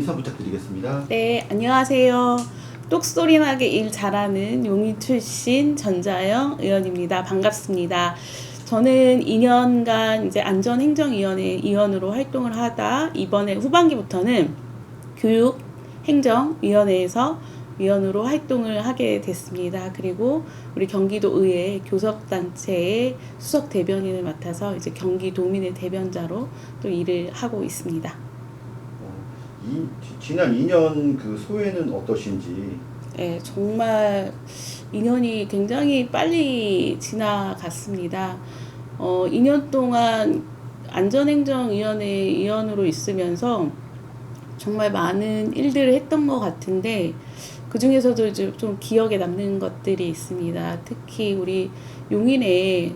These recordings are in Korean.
인사 부탁드리겠습니다. 네, 안녕하세요. 똑소리 나게 일 잘하는 용인 출신 전자영 의원입니다. 반갑습니다. 저는 2년간 이제 안전행정위원회 위원으로 활동을 하다 이번에 후반기부터는 교육행정위원회에서 위원으로 활동을 하게 됐습니다. 그리고 우리 경기도의회 교섭단체의 수석 대변인을 맡아서 이제 경기도민의 대변자로 또 일을 하고 있습니다. 어, 이, 지- 지난 2년 그 소회는 어떠신지 네, 정말 2년이 굉장히 빨리 지나갔습니다. 어, 2년 동안 안전행정위원회 위원으로 있으면서 정말 많은 일들을 했던 것 같은데 그 중에서도 이제 좀 기억에 남는 것들이 있습니다. 특히 우리 용인에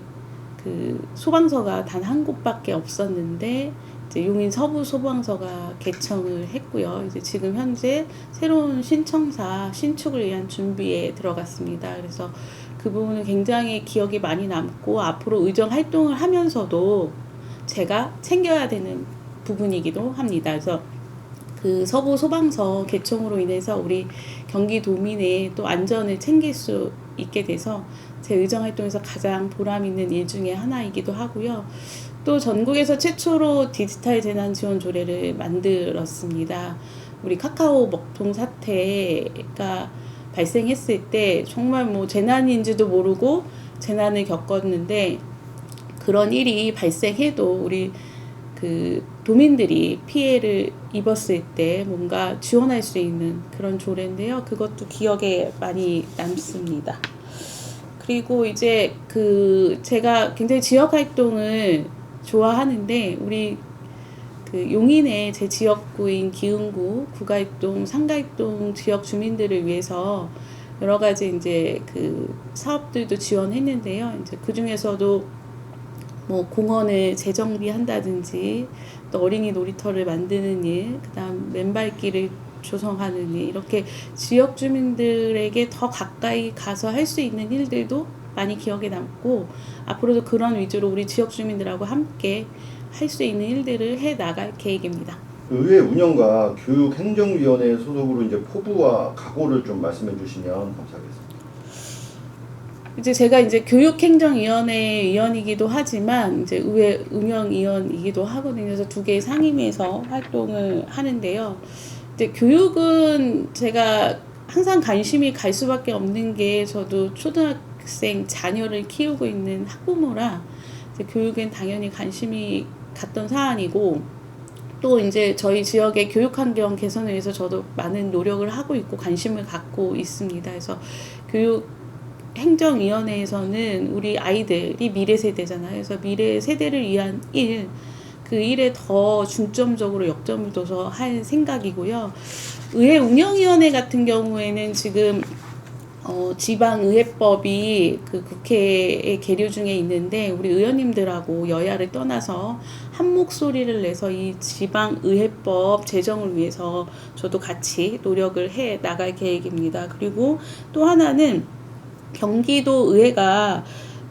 그 소방서가 단 한 곳밖에 없었는데 용인 서부 소방서가 개청을 했고요. 이제 지금 현재 새로운 신청사 신축을 위한 준비에 들어갔습니다. 그래서 그 부분은 굉장히 기억이 많이 남고 앞으로 의정 활동을 하면서도 제가 챙겨야 되는 부분이기도 합니다. 그래서 그 서부 소방서 개청으로 인해서 우리 경기도민의 또 안전을 챙길 수 있게 돼서 제 의정 활동에서 가장 보람 있는 일 중에 하나이기도 하고요. 또 전국에서 최초로 디지털 재난 지원 조례를 만들었습니다. 우리 카카오 먹통 사태가 발생했을 때 정말 뭐 재난인지도 모르고 재난을 겪었는데 그런 일이 발생해도 우리 그 도민들이 피해를 입었을 때 뭔가 지원할 수 있는 그런 조례인데요. 그것도 기억에 많이 남습니다. 그리고 이제 그 제가 굉장히 지역 활동을 좋아하는데 우리 그 용인의 제 지역구인 기흥구 구갈동 상갈동 지역 주민들을 위해서 여러 가지 이제 그 사업들도 지원했는데요. 이제 그 중에서도 뭐 공원을 재정비한다든지 또 어린이 놀이터를 만드는 일, 그다음 맨발길을 조성하는 일 이렇게 지역 주민들에게 더 가까이 가서 할 수 있는 일들도 많이 기억에 남고 앞으로도 그런 위주로 우리 지역 주민들하고 함께 할 수 있는 일들을 해 나갈 계획입니다. 의회 운영과 교육행정위원회 소속으로 이제 포부와 각오를 좀 말씀해 주시면 감사하겠습니다. 이제 제가 이제 교육행정위원회 위원이기도 하지만 이제 의회 운영위원이기도 하거든요. 그래서 두 개의 상임위에서 활동을 하는데요. 이제 교육은 제가 항상 관심이 갈 수밖에 없는 게 저도 초등학 생 자녀를 키우고 있는 학부모라 교육엔 당연히 관심이 갔던 사안이고 또 이제 저희 지역의 교육 환경 개선을 위해서 저도 많은 노력을 하고 있고 관심을 갖고 있습니다. 그래서 교육 행정위원회에서는 우리 아이들이 미래 세대잖아요. 그래서 미래 세대를 위한 일, 그 일에 더 중점적으로 역점을 둬서 할 생각이고요. 의회 운영위원회 같은 경우에는 지금 어, 지방의회법이 그 국회에 계류 중에 있는데 우리 의원님들하고 여야를 떠나서 한 목소리를 내서 이 지방의회법 제정을 위해서 저도 같이 노력을 해 나갈 계획입니다. 그리고 또 하나는 경기도 의회가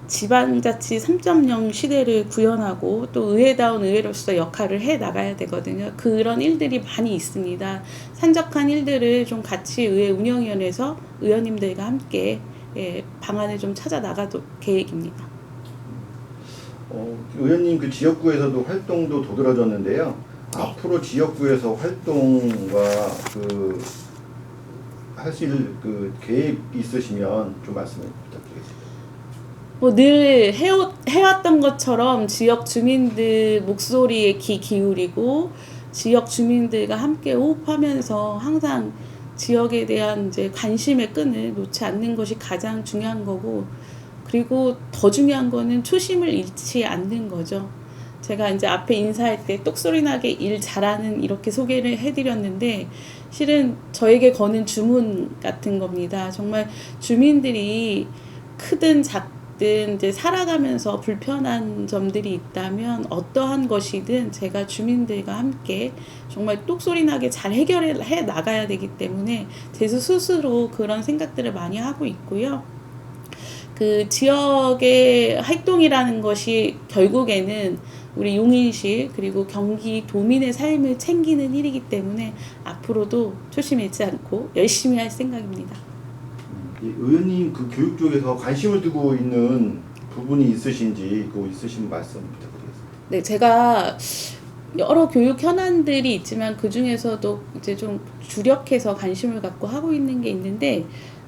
지방자치 3.0 시대를 구현하고 또 의회다운 의회로서 역할을 해 나가야 되거든요. 그런 일들이 많이 있습니다. 산적한 일들을 좀 같이 의회 운영위원회에서 의원님들과 함께 예, 방안을 좀 찾아 나가도 계획입니다. 어, 의원님 그 지역구에서도 활동도 도드라졌는데요. 앞으로 지역구에서 활동과 그 있는 그 계획 있으시면 좀 말씀을 부탁드리겠습니다. 뭐늘 해왔던 것처럼 지역 주민들 목소리에 귀 기울이고 지역 주민들과 함께 호흡하면서 항상 지역에 대한 이제 관심의 끈을 놓지 않는 것이 가장 중요한 거고 그리고 더 중요한 거는 초심을 잃지 않는 거죠. 제가 이제 앞에 인사할 때 똑소리 나게 일 잘하는 이렇게 소개를 해드렸는데 실은 저에게 거는 주문 같은 겁니다. 정말 주민들이 크든 작든 이제 살아가면서 불편한 점들이 있다면 어떠한 것이든 제가 주민들과 함께 정말 똑소리 나게 잘 해결해 나가야 되기 때문에 제 스스로 그런 생각들을 많이 하고 있고요. 그 지역의 활동이라는 것이 결국에는 우리 용인시 그리고 경기 도민의 삶을 챙기는 일이기 때문에 앞으로도 초심 잃지 않고 열심히 할 생각입니다. 이 의원님 그 교육 쪽에서 관심을 두고 있는 부분이 있으신지 그 있으신 말씀 부탁드리겠습니다. 네, 제가 여러 교육 현안들이 있지만 그 중에서도 이제 좀 주력해서 관심을 갖고 하고 있는 게 있는데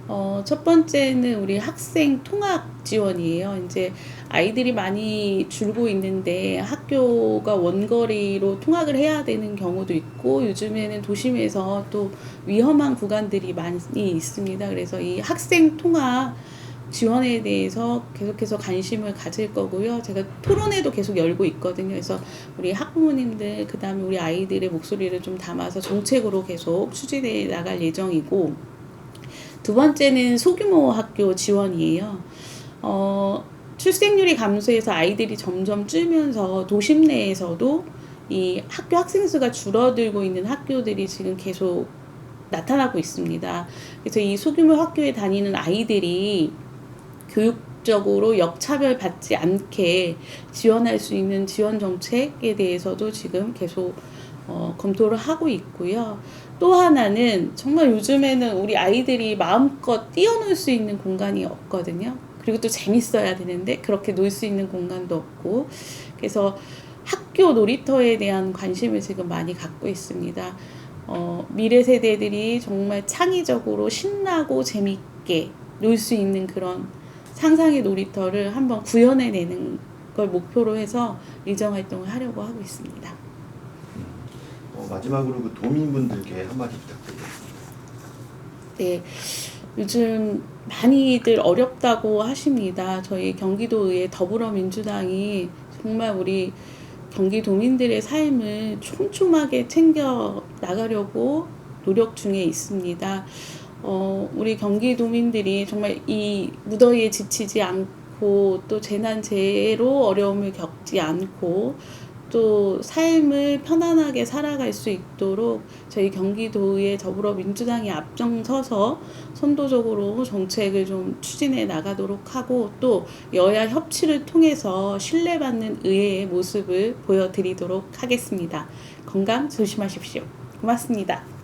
어, 첫 번째는 우리 학생 통학 지원이에요. 이제 아이들이 많이 줄고 있는데 학교가 원거리로 통학을 해야 되는 경우도 있고 요즘에는 도심에서 또 위험한 구간들이 많이 있습니다. 그래서 이 학생 통학 지원에 대해서 계속해서 관심을 가질 거고요. 제가 토론회도 계속 열고 있거든요. 그래서 우리 학부모님들, 그 다음에 우리 아이들의 목소리를 좀 담아서 정책으로 계속 추진해 나갈 예정이고, 두 번째는 소규모 학교 지원이에요. 어, 출생률이 감소해서 아이들이 점점 줄면서 도심 내에서도 이 학교 학생 수가 줄어들고 있는 학교들이 지금 계속 나타나고 있습니다. 그래서 이 소규모 학교에 다니는 아이들이 교육 적으로 역차별 받지 않게 지원할 수 있는 지원 정책에 대해서도 지금 계속 어, 검토를 하고 있고요. 또 하나는 정말 요즘에는 우리 아이들이 마음껏 뛰어놀 수 있는 공간이 없거든요. 그리고 또 재밌어야 되는데 그렇게 놀 수 있는 공간도 없고 그래서 학교 놀이터에 대한 관심을 지금 많이 갖고 있습니다. 어, 미래 세대들이 정말 창의적으로 신나고 재밌게 놀 수 있는 그런 상상의 놀이터를 한번 구현해내는 걸 목표로 해서 의정 활동을 하려고 하고 있습니다. 어, 마지막으로 그 도민분들께 한마디 부탁드리겠습니다. 네, 요즘 많이들 어렵다고 하십니다. 저희 경기도의 더불어민주당이 정말 우리 경기도민들의 삶을 촘촘하게 챙겨 나가려고 노력 중에 있습니다. 어, 우리 경기도민들이 정말 이 무더위에 지치지 않고 또 재난재해로 어려움을 겪지 않고 또 삶을 편안하게 살아갈 수 있도록 저희 경기도의 더불어민주당이 앞장서서 선도적으로 정책을 좀 추진해 나가도록 하고 또 여야 협치를 통해서 신뢰받는 의회의 모습을 보여드리도록 하겠습니다. 건강 조심하십시오. 고맙습니다.